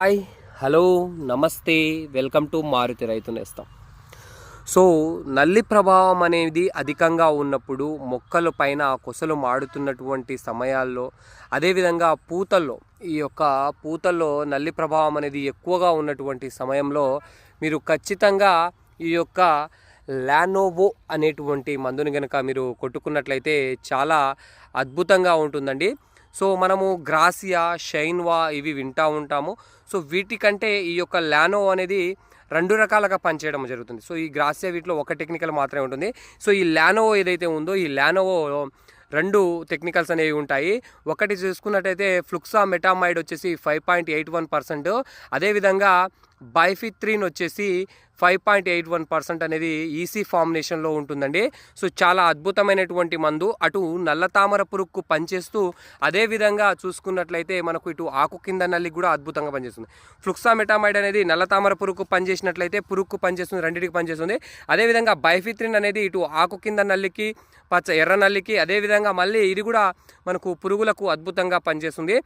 Hi hello నమస్తే welcome to Maruti Raithu Nestham. So నల్లి ప్రభావం అనేది అధికంగా ఉన్నప్పుడు మొక్కల పైన కొసలు మాడుతున్నటువంటి సమయాల్లో అదేవిధంగా పూతల్లో ఈ యొక్క పూతల్లో నల్లి ప్రభావం అనేది ఎక్కువగా ఉన్నటువంటి సమయంలో మీరు ఖచ్చితంగా ఈ యొక్క లానోవో అనేటువంటి మందుని కనుక మీరు కొట్టుకున్నట్లయితే చాలా అద్భుతంగా ఉంటుందండి. సో మనము గ్రాసియా షైన్వా ఇవి వింటూ ఉంటాము. సో వీటికంటే ఈ యొక్క లానో అనేది రెండు రకాలుగా పనిచేయడం జరుగుతుంది. సో ఈ గ్రాసియా వీటిలో ఒక టెక్నికల్ మాత్రమే ఉంటుంది. సో ఈ లానోవో ఏదైతే ఉందో ఈ లానోవో రెండు టెక్నికల్స్ అనేవి ఉంటాయి. ఒకటి చూసుకున్నట్టయితే ఫ్లుక్సా మెటామైడ్ వచ్చేసి five point eight one percent. అదేవిధంగా బైఫిత్రిన్ వచ్చేసి five point eight one percent అనేది ఈసీ ఫార్మినేషన్లో ఉంటుందండి. సో చాలా అద్భుతమైనటువంటి మందు. అటు నల్ల తామర పురుగుకు పనిచేస్తూ అదేవిధంగా చూసుకున్నట్లయితే మనకు ఇటు ఆకు కింద నల్లి కూడా అద్భుతంగా పనిచేస్తుంది. ఫ్లుక్సామెటామైడ్ అనేది నల్ల తామర పురుగుకు పనిచేసినట్లయితే పురుగుకు పనిచేస్తుంది రెండింటికి పనిచేస్తుంది. అదేవిధంగా బైఫిత్రిన్ అనేది ఇటు ఆకు కింద నల్లికి పచ్చ ఎర్ర నల్లికి అదేవిధంగా మళ్ళీ ఇది కూడా మనకు పురుగులకు అద్భుతంగా పనిచేస్తుంది.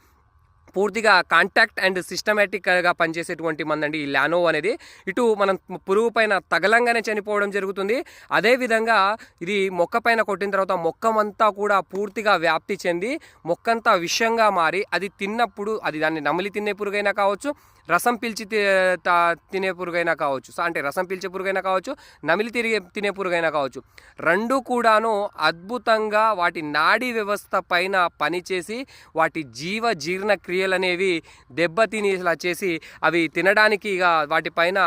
పూర్తిగా కాంటాక్ట్ అండ్ సిస్టమేటిక్గా పనిచేసేటువంటి మందండి ఈ లానో అనేది. ఇటు మనం పురుగు పైన తగలంగానే చనిపోవడం జరుగుతుంది. అదేవిధంగా ఇది మొక్క పైన కొట్టిన తర్వాత మొక్కమంతా కూడా పూర్తిగా వ్యాప్తి చెంది మొక్కంతా విషంగా మారి అది తిన్నప్పుడు అది దాన్ని నమిలి తినే పురుగైనా కావచ్చు రసం పిలిచి తినే పురుగైనా కావచ్చు సో అంటే రసం పిలిచే పురుగైనా కావచ్చు నమిలి తిరిగే తినే పురుగైనా కావచ్చు రెండు కూడాను అద్భుతంగా వాటి నాడీ వ్యవస్థ పైన పనిచేసి వాటి జీవ జీర్ణక్రియ క్రియలు అనేవి దెబ్బతినేలా చేసి అవి తినడానికి ఇక వాటిపైన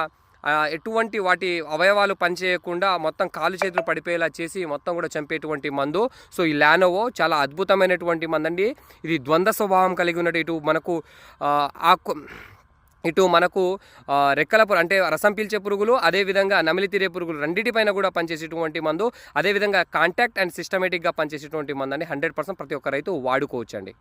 ఎటువంటి వాటి అవయవాలు పనిచేయకుండా మొత్తం కాలు చేతులు పడిపోయేలా చేసి మొత్తం కూడా చంపేటువంటి మందు. సో ఈ లానోవో చాలా అద్భుతమైనటువంటి మందండి. ఇది ద్వంద్వ స్వభావం కలిగి ఉన్నట్టు ఇటు మనకు ఆకు ఇటు మనకు రెక్కల పురు అంటే రసం పీల్చే పురుగులు అదేవిధంగా నమిలి తీరే పురుగులు రెండింటిపైన కూడా పనిచేసేటువంటి మందు అదేవిధంగా కాంటాక్ట్ అండ్ సిస్టమేటిక్గా పనిచేసేటువంటి మందు అండి హండ్రెడ్ పర్సెంట్ ప్రతి ఒక్క రైతు వాడుకోవచ్చండి.